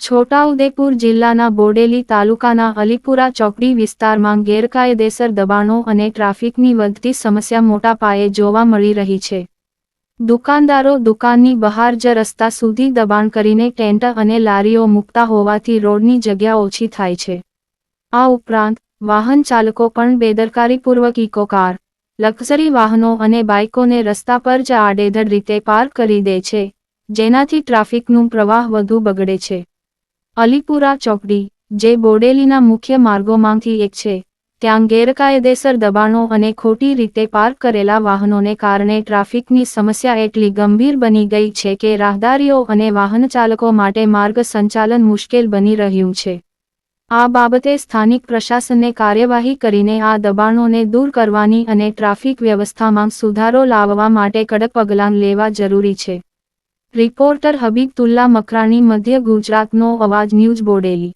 છોટાઉદેપુર જિલ્લાના બોડેલી તાલુકાના અલીપુરા ચોકડી વિસ્તારમાં ગેરકાયદેસર દબાણો અને ટ્રાફિકની વધતી સમસ્યા મોટા પાયે જોવા મળી રહી છે. દુકાનદારો દુકાનની બહાર જ રસ્તા સુધી દબાણ કરીને ટેન્ટ અને લારીઓ મૂકતા હોવાથી રોડની જગ્યા ઓછી થાય છે. આ ઉપરાંત, વાહન ચાલકો પણ બેદરકારીપૂર્વક ઇકો કાર, લક્ઝરી વાહનો અને બાઇકોને રસ્તા પર જ આડેધડ રીતે પાર્ક કરી દે છે, જેનાથી ટ્રાફિકનું પ્રવાહ વધુ બગડે છે. અલીપુરા ચોકડી, જે બોડેલીના મુખ્ય માર્ગોમાંથી એક છે. ત્યાં ગેરકાયદેસર દબાણો અને ખોટી રીતે પાર્ક કરેલા વાહનોને કારણે ટ્રાફિકની સમસ્યા એટલી ગંભીર બની ગઈ છે કે રાહદારીઓ અને વાહનચાલકો માટે માર્ગ સંચાલન મુશ્કેલ બની રહ્યું છે. આ બાબતે સ્થાનિક પ્રશાસને કાર્યવાહી કરીને આ દબાણોને દૂર કરવાની અને ટ્રાફિક વ્યવસ્થામાં સુધારો લાવવા માટે કડક પગલાં લેવા જરૂરી છે. રિપોર્ટર હબીબતુલ્લા મકરાણી મધ્ય ગુજરાતનો અવાજ ન્યૂઝ બોડેલી